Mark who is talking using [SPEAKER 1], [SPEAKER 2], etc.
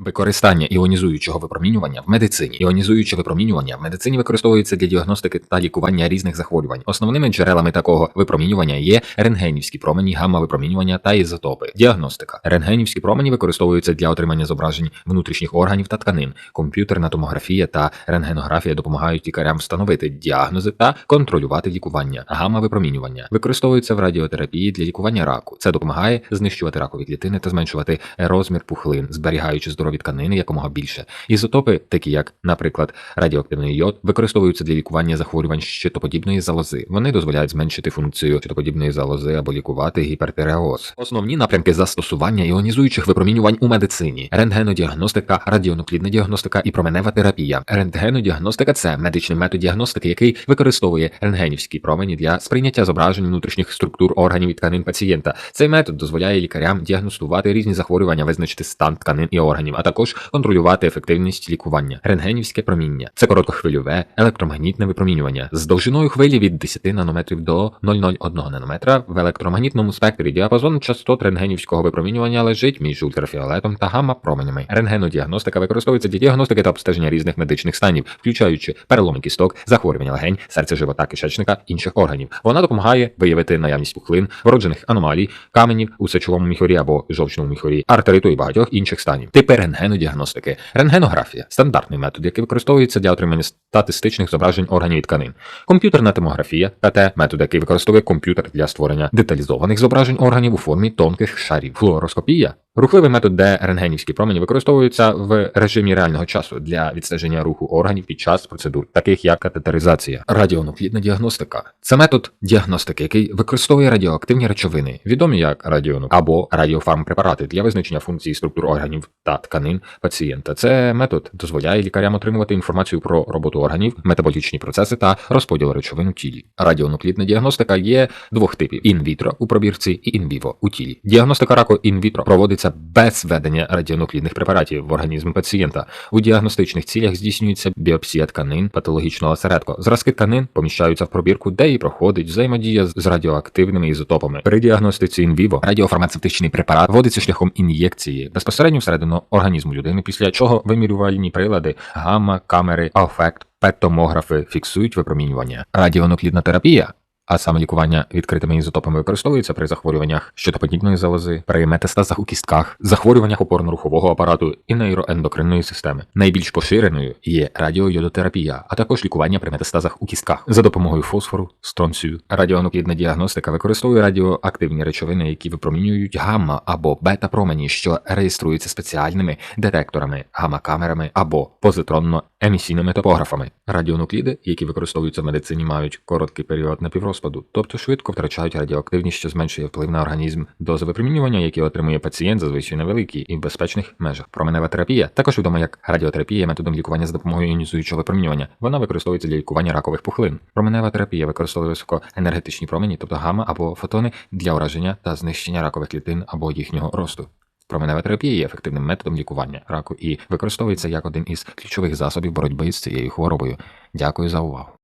[SPEAKER 1] Використання іонізуючого випромінювання в медицині. Іонізуюче випромінювання в медицині використовується для діагностики та лікування різних захворювань. Основними джерелами такого випромінювання є рентгенівські промені, гамма-випромінювання та ізотопи. Діагностика. Рентгенівські промені використовуються для отримання зображень внутрішніх органів та тканин. Комп'ютерна томографія та рентгенографія допомагають лікарям встановити діагнози та контролювати лікування. Гамма-випромінювання використовується в радіотерапії для лікування раку. Це допомагає знищувати ракові клітини та зменшувати розмір пухлин, зберігаючи здорові тканини якомога більше. Ізотопи, такі як, наприклад, радіоактивний йод, використовуються для лікування захворювань щитоподібної залози. Вони дозволяють зменшити функцію щитоподібної залози або лікувати гіпертиреоз. Основні напрямки застосування іонізуючих випромінювань у медицині: рентгенодіагностика, радіонуклідна діагностика і променева терапія. Рентгенодіагностика це медичний метод діагностики, який використовує рентгенівські промені для сприйняття зображень внутрішніх структур органів і тканин пацієнта. Цей метод дозволяє лікарям діагностувати різні захворювання, визначити стан тканин і органів, а також контролювати ефективність лікування. Рентгенівське проміння це короткохвильове електромагнітне випромінювання з довжиною хвилі від 10 нанометрів до 0,01 нанометра в електромагнітному спектрі. Діапазон частот рентгенівського випромінювання лежить між ультрафіолетом та гамма-променями. Рентгенодіагностика використовується для діагностики та обстеження різних медичних станів, включаючи переломи кісток, захворювання легень, серця живота, кишечника, інших органів. Вона допомагає виявити наявність пухлин, вроджених аномалій, каменів у сечовому міхорі або жовчному міхорі, артериту і багатьох інших станів. Типи рентгенодіагностики. Рентгенографія стандартний метод, який використовується для отримання статистичних зображень органів і тканин. Комп'ютерна томографія КТ метод, який використовує комп'ютер для створення деталізованих зображень органів у формі тонких шарів. Флуороскопія Рухливий метод, де рентгенівські промені використовуються в режимі реального часу для відстеження руху органів під час процедур, таких як катетеризація. Радіонуклідна діагностика це метод діагностики, який використовує радіоактивні речовини, відомі як радіонук або радіофармпрепарати для визначення функції структур органів та тканин пацієнта. Це метод дозволяє лікарям отримувати інформацію про роботу органів, метаболічні процеси та розподіл речовин у тілі. Радіонуклідна діагностика є двох типів: інвітро у пробірці і інвіво у тілі. Діагностика раку інвітро проводиться без введення радіонуклідних препаратів в організм пацієнта. У діагностичних цілях здійснюється біопсія тканин патологічного осередку. Зразки тканин поміщаються в пробірку, де і проходить взаємодія з радіоактивними ізотопами. При діагностиці інвіво радіофармацевтичний препарат вводиться шляхом ін'єкції безпосередньо всередину організму людини, після чого вимірювальні прилади, гамма, камери, афект, пет-томографи фіксують випромінювання. Радіонуклідна терапія а саме лікування відкритими ізотопами використовується при захворюваннях щитоподібної залози, при метастазах у кістках, захворюваннях опорно-рухового апарату і нейроендокринної системи. Найбільш поширеною є радіойодотерапія, а також лікування при метастазах у кістках за допомогою фосфору, стронцію. Радіонуклідна діагностика використовує радіоактивні речовини, які випромінюють гамма або бета-промені, що реєструються спеціальними детекторами, гамма-камерами або позитронно-емісійними топографами. Радіонукліди, які використовуються в медицині, мають короткий період напіврозпаду, тобто швидко втрачають радіоактивність, що зменшує вплив на організм. Дози випромінювання, які отримує пацієнт, зазвичай невеликі і в безпечних межах. Променева терапія також відома як радіотерапія, методом лікування за допомогою іонізуючого випромінювання. Вона використовується для лікування ракових пухлин. Променева терапія використовує високоенергетичні промені, тобто гамма або фотони для ураження та знищення ракових клітин або їхнього росту. Променева терапія є ефективним методом лікування раку і використовується як один із ключових засобів боротьби з цією хворобою. Дякую за увагу.